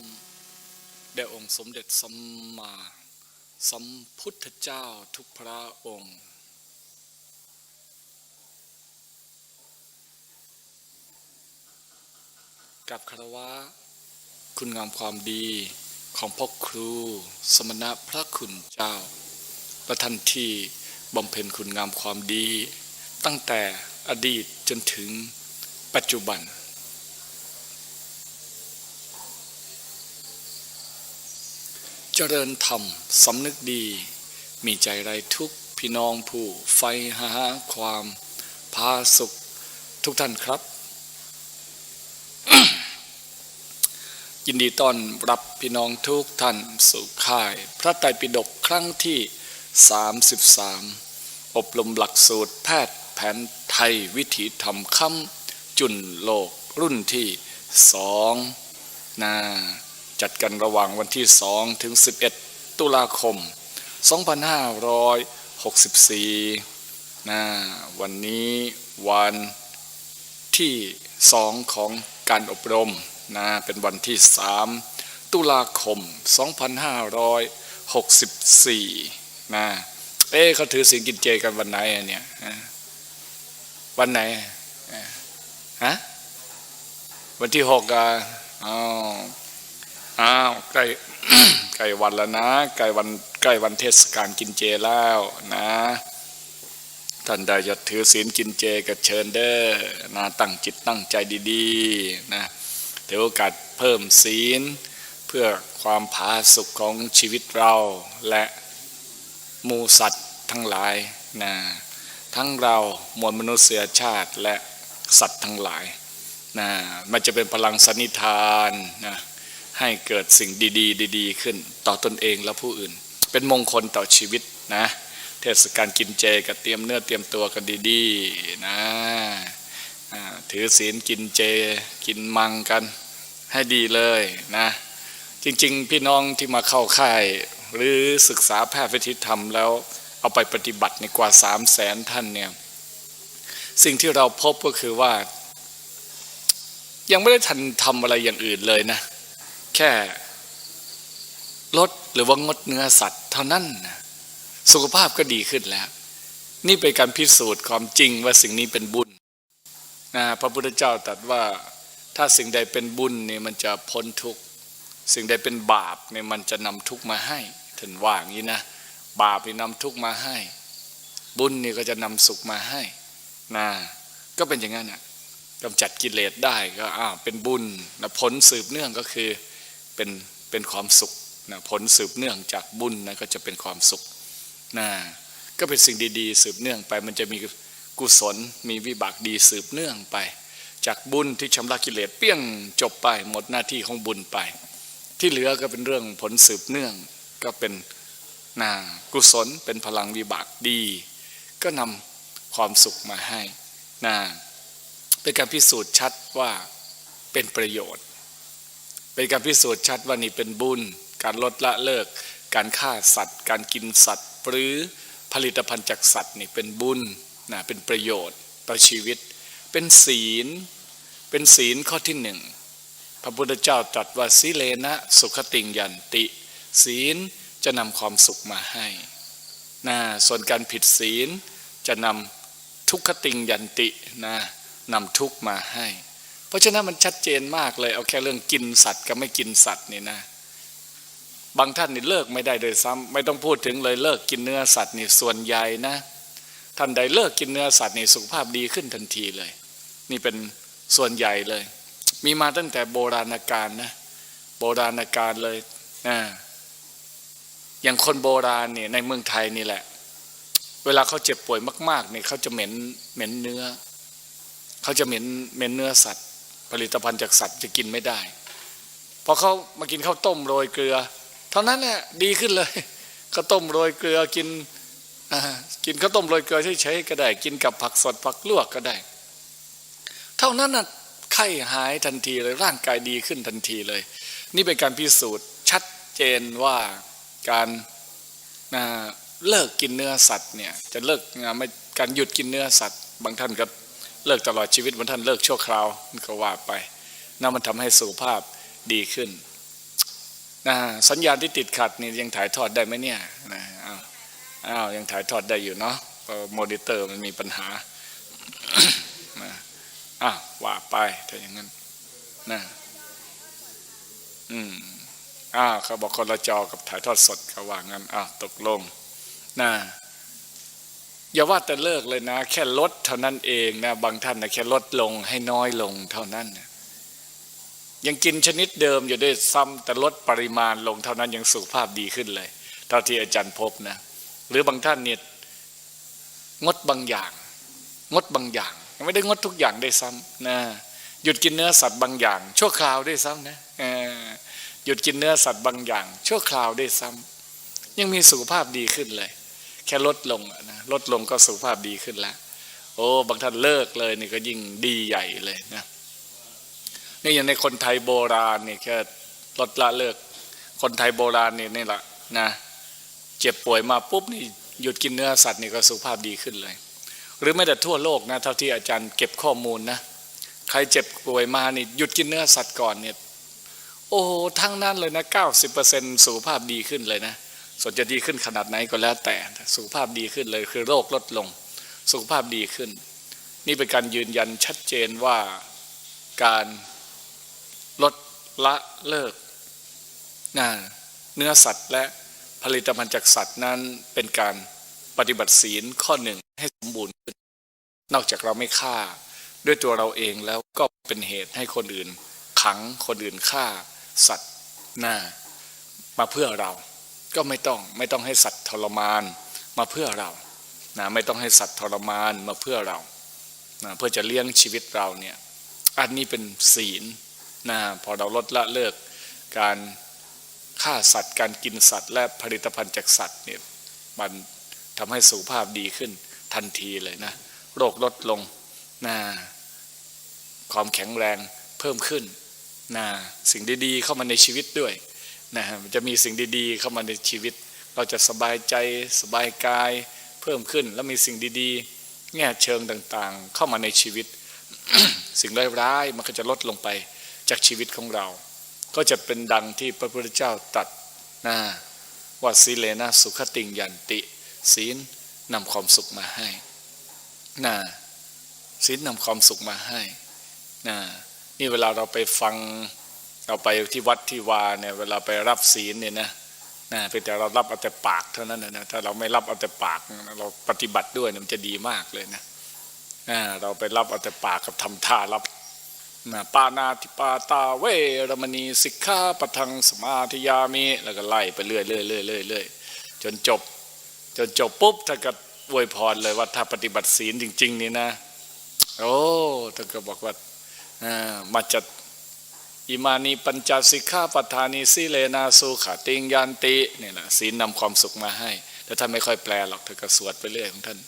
มแด่องค์สมเด็จสัมมาสัมพุทธเจ้าทุกพระองค์ กับคารวะ คุณงามความดีของพ่อครู สมณะพระคุณเจ้าและท่านที่บำเพ็ญคุณงามความดี ตั้งแต่อดีตจนถึงปัจจุบัน เจริญธรรมสำนึกดี มีใจไรทุกพี่น้องผู้ไฟหาความพาสุขทุกท่านครับ ยินดีต้อนรับพี่น้องทุกท่านสู่ค่าย พระไตรปิฎกครั้งที่ 33 อบรมหลักสูตรแพทย์แผนไทยวิถีธรรมคำจุนโลกรุ่นที่สองนะ จัดกันระหว่างวันที่ 2 ถึง 11 ตุลาคม 2564นะวันนี้วันที่สองของการอบรมนะเป็นวันที่ 3 ตุลาคม 2564นะเอ๊ะเขาถือสิงกินเจกันวันไหนอะเนี่ยวันไหนฮะวันที่หกอะอ้าว อ้าวใกล้ใกล้วันแล้วนะใกล้วันใกล้วันเทศกาลกินเจแล้วนะ ท่านใดจะถือศีลกินเจก็เชิญเด้อนะตั้งจิตตั้งใจดีๆนะถือโอกาสเพิ่มศีล เพื่อความผาสุกของชีวิตเราและมูสัตว์ทั้งหลายนะทั้งเรามวลมนุษยชาติและสัตว์ทั้งหลายนะมันจะเป็นพลังสันนิทานนะ ให้เกิดสิ่งดีๆ ดีๆ ขึ้น ต่อตนเองและผู้อื่น เป็นมงคลต่อชีวิตนะ เทศกาลกินเจก็เตรียมเนื้อเตรียมตัวกันดีๆนะถือศีลกินเจกินมังกันให้ดีเลยนะ จริงๆ พี่น้องที่มาเข้าค่าย หรือศึกษาแพทย์วิธีธรรมแล้ว เอาไปปฏิบัติในกว่าสามแสนท่านเนี่ยสิ่งที่เราพบก็คือว่า ยังไม่ได้ทันทำอะไรอย่างอื่นเลยนะ แค่ลดหรือว่างดเนื้อสัตว์เท่านั้นสุขภาพก็ดีขึ้นแล้ว นี่เป็นการพิสูจน์ความจริงว่าสิ่งนี้เป็นบุญนะพระพุทธเจ้าตรัสว่าถ้าสิ่งใดเป็นบุญเนี่ยมันจะพ้นทุกข์สิ่งใดเป็นบาปเนี่ยมันจะนำทุกข์มาให้ท่านว่างนี้นะบาปนี่นำทุกข์มาให้ บุญนี่ก็จะนำสุขมาให้นะก็เป็นอย่างนั้นนะกำจัดกิเลสได้ก็อ้าวเป็นบุญนะผลสืบเนื่องก็คือ เป็นเป็นความสุขนะผลสืบเนื่องจากบุญนะก็จะเป็นความสุขนะก็เป็นสิ่งดีๆ สืบเนื่องไป มันจะมีกุศลมีวิบากดีสืบเนื่องไป จากบุญที่ชำระกิเลสเปี้ยงจบไปหมดหน้าที่ของบุญไป ที่เหลือก็เป็นเรื่องผลสืบเนื่องก็เป็นนากุศลเป็นพลังวิบากดี ก็นำความสุขมาให้นาเป็นการพิสูจน์ชัดว่าเป็นประโยชน์ เป็นการพิสูจน์ชัดว่านี่เป็นบุญ การลดละเลิก การฆ่าสัตว์ การกินสัตว์ หรือผลิตภัณฑ์จากสัตว์นี่เป็นบุญนะเป็นประโยชน์ต่อชีวิต เป็นศีล เป็นศีลข้อที่หนึ่งพระพุทธเจ้าตรัสว่าสีเลนะสุขติงยันติ ศีลจะนำความสุขมาให้นะส่วนการผิดศีลจะนำทุกขติงยันตินะนำทุกมาให้ เพราะฉะนั้นมันชัดเจนมากเลย เอาแค่เรื่องกินสัตว์กับไม่กินสัตว์นี่นะบางท่านนี่เลิกไม่ได้เลยซ้ำไม่ต้องพูดถึงเลยเลิกกินเนื้อสัตว์นี่ส่วนใหญ่นะ ท่านใดเลิกกินเนื้อสัตว์นี่สุขภาพดีขึ้นทันทีเลย นี่เป็นส่วนใหญ่เลย มีมาตั้งแต่โบราณกาลนะ โบราณกาลเลยนะอย่างคนโบราณเนี่ยในเมืองไทยนี่แหละ เวลาเขาเจ็บป่วยมากๆเนี่ยเขาจะเหม็นเหม็นเนื้อ เขาจะเหม็นเหม็นเนื้อสัตว์ ผลิตภัณฑ์จากสัตว์จะกินไม่ได้พอเขามากินข้าวต้มโรยเกลือ เท่านั้นแหละดีขึ้นเลยข้าวต้มโรยเกลือกินกินข้าวต้มโรยเกลือเฉยๆก็ได้ กินกับผักสดผักลวกก็ได้ เท่านั้นน่ะไข้หายทันทีเลยร่างกายดีขึ้นทันทีเลย นี่เป็นการพิสูจน์ชัดเจนว่าการเลิกกินเนื้อสัตว์เนี่ยจะเลิกอ่าไม่การหยุดกินเนื้อสัตว์ บางท่านก็ เลิกตลอดชีวิตบางท่านเลิกชั่วคราวก็ว่าไปนั่นมันทำให้สุขภาพดีขึ้นนะสัญญาณที่ติดขัดนี่ยังถ่ายทอดได้ไหมเนี่ยนะอ้าวอ้าวยังถ่ายทอดได้อยู่เนาะเพราะมอนิเตอร์มันมีปัญหานะอ้าวว่าไปถ้าอย่างนั้นนะอืมอ้าวเขาบอกคนละจอกับถ่ายทอดสดเขาว่างั้นอ้าวตกลงนะ อย่าว่าแต่เลิกเลยนะ แค่ลดเท่านั้นเองนะบางท่านนะแค่ลดลงให้น้อยลงเท่านั้นนะยังกินชนิดเดิมอยู่ด้วยซ้ำแต่ลดปริมาณลงเท่านั้นยังสุขภาพดีขึ้นเลยเท่าที่อาจารย์พบนะหรือบางท่านเนี่ยงดบางอย่าง งดบางอย่างไม่ได้งดทุกอย่างได้ซ้ำนะหยุดกินเนื้อสัตว์บางอย่าง ชั่วคราวได้ซ้ำนะหยุดกินเนื้อสัตว์บางอย่าง ชั่วคราวได้ซ้ำยังมีสุขภาพดีขึ้นเลย แค่ลดลงนะลดลงก็สุขภาพดีขึ้นแล้ว โอ้บางท่านเลิกเลยนี่ก็ยิ่งดีใหญ่เลยนะนี่อย่างในคนไทยโบราณนี่แค่ลดละเลิก คนไทยโบราณนี่นี่แหละนะเจ็บป่วยมาปุ๊บนี่หยุดกินเนื้อสัตว์นี่ก็สุขภาพดีขึ้นเลย หรือไม่แต่ทั่วโลกนะเท่าที่อาจารย์เก็บข้อมูลนะใครเจ็บป่วยมานี่หยุดกินเนื้อสัตว์ก่อนเนี่ยโอ้ทั้งนั้นเลยนะ90%สุขภาพดีขึ้นเลยนะ ส่วนจะดีขึ้นขนาดไหนก็แล้วแต่สุขภาพดีขึ้นเลยคือโรคลดลง สุขภาพดีขึ้น นี่เป็นการยืนยันชัดเจนว่าการลดละเลิกนะเนื้อสัตว์และผลิตภัณฑ์จากสัตว์นั้นเป็นการปฏิบัติศีลข้อหนึ่งให้สมบูรณ์ขึ้น นอกจากเราไม่ฆ่า ด้วยตัวเราเองแล้วก็เป็นเหตุให้คนอื่น ขังคนอื่นฆ่าสัตว์หน้ามาเพื่อเรา ก็ไม่ต้องไม่ต้องให้สัตว์ทรมานมาเพื่อเรานะไม่ต้องให้สัตว์ทรมานมาเพื่อเรานะเพื่อจะเลี้ยงชีวิตเราเนี่ยอันนี้เป็นศีลนะพอเราลดละเลิกการฆ่าสัตว์การกินสัตว์ และผลิตภัณฑ์จากสัตว์เนี่ยมันทำให้สุขภาพดีขึ้นทันทีเลยนะ โรคลดลงนะความแข็งแรงเพิ่มขึ้นนะสิ่งดีๆเข้ามาในชีวิตด้วย นะมันจะมีสิ่งดีๆ เข้ามาในชีวิต เราจะสบายใจสบายกาย เพิ่มขึ้นแล้วมีสิ่งดีๆ แง่เชิงต่างๆ เข้ามาในชีวิต สิ่งร้ายๆมันก็จะลดลงไปจากชีวิตของเรา ก็จะเป็นดังที่พระพุทธเจ้าตรัสนะว่าสีเลนะสุขติงยันติศีลนำความสุขมาให้นะศีลนำความสุขมาให้นะนี่เวลาเราไปฟัง เราไปที่วัดที่วาเนี่ยเวลาไปรับศีลเนี่ยนะนะเพียงแต่เรารับเอาแต่ปากเท่านั้นนะถ้าเราไม่รับเอาแต่ปากเราปฏิบัติด้วยมันจะดีมากเลยนะนะเราไปรับเอาแต่ปากกับทำท่ารับนะปานาติปาตาเวรมณีสิกขาปทังสมาธิยามิแล้วก็ไล่ไปเรื่อยเรื่อยเรื่อยเรื่อยเรื่อยจนจบ จนจบปุ๊บท่านก็อวยพรเลยว่าถ้าปฏิบัติศีลจริง ๆ นี่นะ โอ้ท่านก็บอกว่ามาจัด อิมานีปัญจสิกขาปทานีสิเลนาสุขาติงยันตินี่แหละศีลนำความสุขมาให้ แต่ท่านไม่ค่อยแปลหรอกท่านก็สวดไปเรื่อยของท่าน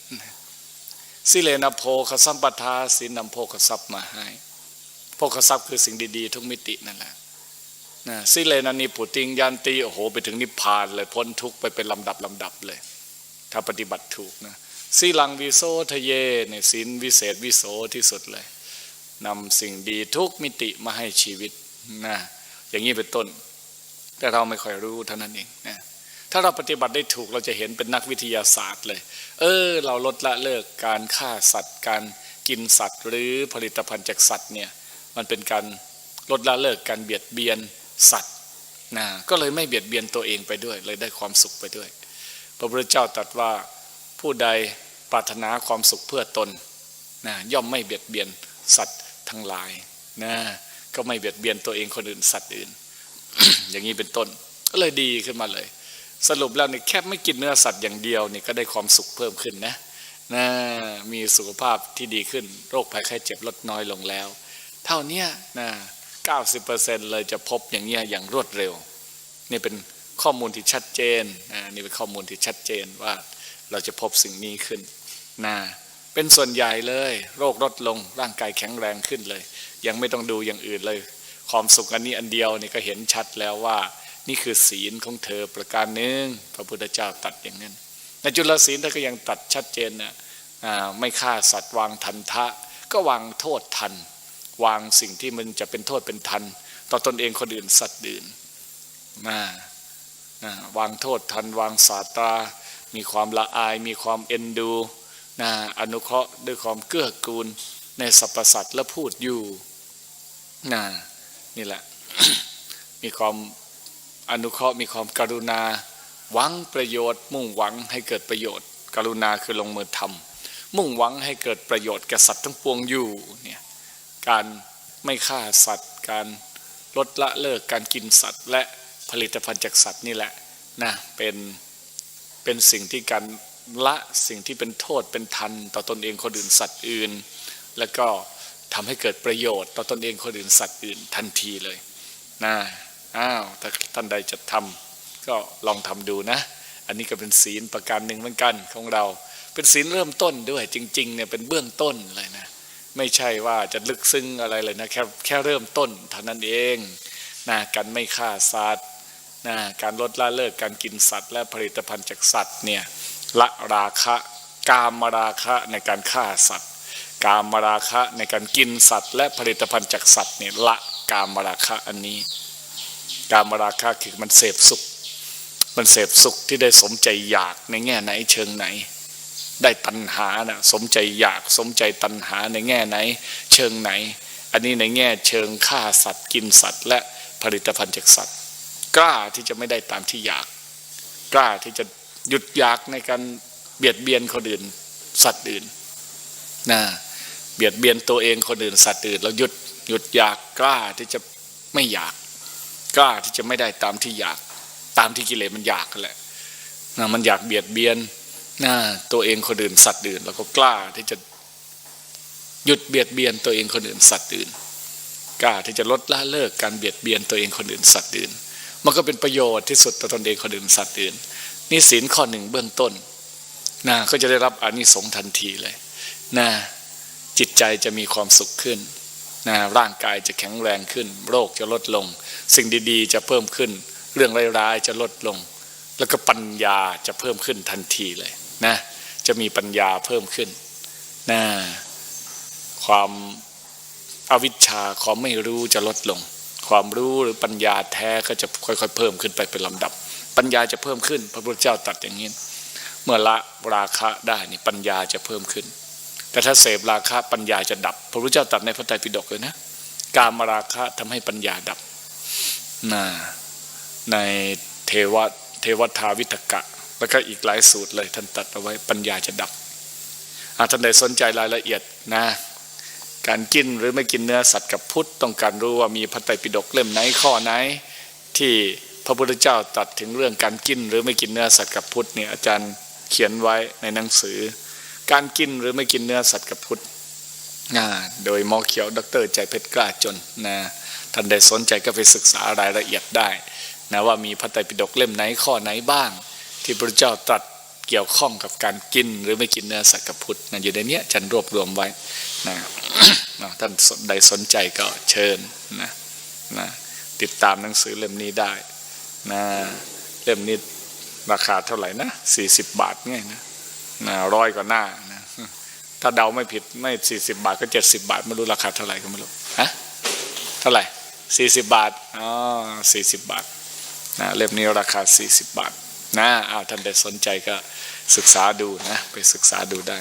สิเลนาโพคสัมปทาศีลนำโพคทรัพย์มาให้โพคทรัพย์คือสิ่งดีๆ ทุกมิตินั่นแหละนะสิเลนานีปุติงยันติโอ้โห ไปถึงนิพพานเลยพ้นทุกไปเป็นลำดับลำดับเลย ถ้าปฏิบัติถูกนะสีลังวิโสทะเยเนี่ยศีลวิเศษวิโสที่สุดเลยนำสิ่งดีทุกมิติมาให้ชีวิต นะอย่างนี้เป็นต้น แต่เราไม่ค่อยรู้เท่านั้นเองนะถ้าเราปฏิบัติได้ถูกเราจะเห็นเป็นนักวิทยาศาสตร์เลย เออ เราลดละเลิกการฆ่าสัตว์ การกินสัตว์ หรือผลิตภัณฑ์จากสัตว์เนี่ยมันเป็นการลดละเลิกการเบียดเบียนสัตว์นะก็เลยไม่เบียดเบียนตัวเองไปด้วย เลยได้ความสุขไปด้วย พระพุทธเจ้าตรัสว่าผู้ใดปรารถนาความสุขเพื่อตนนะย่อมไม่เบียดเบียนสัตว์ทั้งหลายนะ ก็ไม่เบียดเบียนตัวเองคนอื่นสัตว์อื่น อย่างนี้เป็นต้น ก็เลยดีขึ้นมาเลย สรุปแล้วนี่แค่ไม่กินเนื้อสัตว์อย่างเดียวนี่ก็ได้ความสุขเพิ่มขึ้นนะนะมีสุขภาพที่ดีขึ้น โรคภัยไข้เจ็บลดน้อยลงแล้ว เท่านี้นะ90%เลยจะพบอย่างเงี้ยอย่างรวดเร็ว นี่เป็นข้อมูลที่ชัดเจนนี่เป็นข้อมูลที่ชัดเจนว่าเราจะพบสิ่งนี้ขึ้นนะเป็นส่วนใหญ่เลย โรคลดลงร่างกายแข็งแรงขึ้นเลย ยังไม่ต้องดูอย่างอื่นเลย ความสุขอันนี้อันเดียวนี่ก็เห็นชัดแล้วว่า นี่คือศีลของเธอประการหนึ่งพระพุทธเจ้าตัดอย่างนั้นในจุลศีลท่านก็ยังตัดชัดเจนนะไม่ฆ่าสัตว์วางทันทะ ก็วางโทษทัน วางสิ่งที่มันจะเป็นโทษเป็นทัน ต่อตอนเองคนอื่นสัตว์อื่นนะนะวางโทษทัน วางสาตามีความละอาย มีความเอ็นดูนะอนุเคราะห์ด้วยความเกื้อกูล ในสรรพสัตว์และพูดอยู่ นะนี่แหละ มีความอนุเคราะห์มีความกรุณา หวังประโยชน์ มุ่งหวังให้เกิดประโยชน์ กรุณาคือลงมือทำมุ่งหวังให้เกิดประโยชน์แก่สัตว์ทั้งปวงอยู่เนี่ยการไม่ฆ่าสัตว์ การลดละเลิกการกินสัตว์ และผลิตภัณฑ์จากสัตว์นี่แหละนะเป็นเป็นสิ่งที่การละสิ่งที่เป็นโทษเป็นทัน ต่อตนเองคนอื่นสัตว์อื่น แล้วก็ ทำให้เกิดประโยชน์ต่อตนเองคนอื่นสัตว์อื่นทันทีเลยนะอ้าวถ้าท่านใดจะทำก็ลองทำดูนะ อันนี้ก็เป็นศีลประการหนึ่งเหมือนกันของเรา เป็นศีลเริ่มต้นด้วยจริงๆเนี่ยเป็นเบื้องต้นเลยนะ ไม่ใช่ว่าจะลึกซึ้งอะไรเลยนะแค่แค่เริ่มต้นเท่านั้นเองนะการไม่ฆ่าสัตว์นะการลดละเลิกการกินสัตว์ และผลิตภัณฑ์จากสัตว์เนี่ยละราคะกามราคะในการฆ่าสัตว์ กามราคะในการกินสัตว์ และผลิตภัณฑ์จากสัตว์เนี่ยละกามราคะอันนี้ กามราคะคือมันเสพสุข มันเสพสุขที่ได้สมใจอยากในแง่ไหนเชิงไหน ได้ตัณหานะสมใจอยากสมใจตัณหาในแง่ไหน เชิงไหน อันนี้ในแง่เชิงฆ่าสัตว์ กินสัตว์ และผลิตภัณฑ์จากสัตว์ กล้าที่จะไม่ได้ตามที่อยาก กล้าที่จะหยุดอยากในการเบียดเบียนคนอื่น สัตว์อื่น นะเบียดเบียนตัวเองคนอื่นสัตว์อื่นเราหยุดหยุดอยากกล้าที่จะไม่อยากกล้าที่จะไม่ได้ตามที่อยากตามที่กิเลสมันอยากกันแหละนะมันอยากเบียดเบียนนะตัวเองคนอื่นสัตว์อื่นเราก็กล้าที่จะหยุดเบียดเบียนตัวเองคนอื่นสัตว์อื่นกล้าที่จะลดละเลิกการเบียดเบียนตัวเองคนอื่นสัตว์อื่น มันก็เป็นประโยชน์ที่สุดต่อตนเองคนอื่นสัตว์อื่นนี่ศีลข้อหนึ่งเบื้องต้นนะก็จะได้รับอานิสงส์ทันทีเลย นะจิตใจจะมีความสุขขึ้นนะร่างกายจะแข็งแรงขึ้น โรคจะลดลง สิ่งดีๆ จะเพิ่มขึ้น เรื่องร้ายๆจะลดลง แล้วก็ปัญญาจะเพิ่มขึ้นทันทีเลยนะจะมีปัญญาเพิ่มขึ้นนะความอวิชชาความไม่รู้จะลดลง ความรู้หรือปัญญาแท้ก็จะค่อยๆ เพิ่มขึ้นไปเป็นลำดับ ปัญญาจะเพิ่มขึ้น พระพุทธเจ้าตรัดอย่างนี้ เมื่อละราคะได้นี่ปัญญาจะเพิ่มขึ้น แต่ถ้าเสพราคะปัญญาจะดับ พระพุทธเจ้าตรัดในพระไตรปิฎกเลยนะ การมราคะทำให้ปัญญาดับนะในเทวะเทวทาวิตกะ แล้วก็อีกหลายสูตรเลยท่านตัดเอาไว้ปัญญาจะดับอาท่านใดสนใจรายละเอียดนะ การกินหรือไม่กินเนื้อสัตว์กับพุทธต้องการรู้ว่ามีพระไตรปิฎกเล่มไหนข้อไหน ที่พระพุทธเจ้าตัดถึงเรื่องการกินหรือไม่กินเนื้อสัตว์กับพุทธเนี่ยอาจารย์เขียนไว้ในหนังสือ การกินหรือไม่กินเนื้อสัตว์กับพุทธนะโดยหมอเขียว ดรใจเพชรกล้าจนนะท่านใดสนใจก็ไปศึกษารายละเอียดได้นะว่ามีพระไตรปิฎกเล่มไหนข้อไหนบ้าง ที่พระเจ้าตรัสเกี่ยวข้องกับการกินหรือไม่กินเนื้อสัตว์กับพุทธนะอยู่ในเนี้ยฉันรวบรวมไว้นะนะท่านใดสนใจก็เชิญนะนะติดตามหนังสือเล่มนี้ได้นะเล่มนี้ราคาเท่าไหร่นะสี่สิบบาทไงนะนะ ร้อยกว่าหน้านะถ้าเดาไม่ผิดไม่สี่สิบบาทก็เจ็ดสิบาท ไม่รู้ราคาเท่าไหร่ก็ไม่รู้ฮะเท่าไหร่สี่สิบบาทอ๋อสี่สิบบาทนะเล่มนี้ราคาสี่สิบบาทนะอ้าวท่านใดสนใจก็ศึกษาดูนะ ไปศึกษาดูได้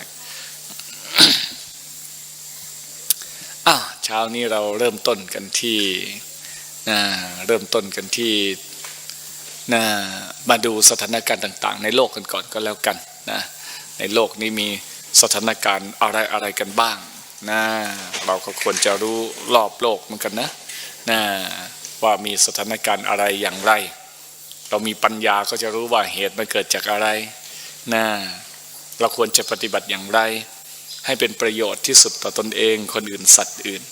อ้าวเช้านี้เราเริ่มต้นกันที่นะเริ่มต้นกันที่นะมาดูสถานการณ์ต่าง ๆ ในโลกกันก่อนก็แล้วกันนะ ในโลกนี้มีสถานการณ์อะไรอะไรกันบ้างนะเราก็ควรจะรู้รอบโลกเหมือนกันนะนะว่ามีสถานการณ์อะไรอย่างไร เรามีปัญญาก็จะรู้ว่าเหตุมันเกิดจากอะไรนะเราควรจะปฏิบัติอย่างไร ให้เป็นประโยชน์ที่สุดต่อตนเองคนอื่นสัตว์อื่น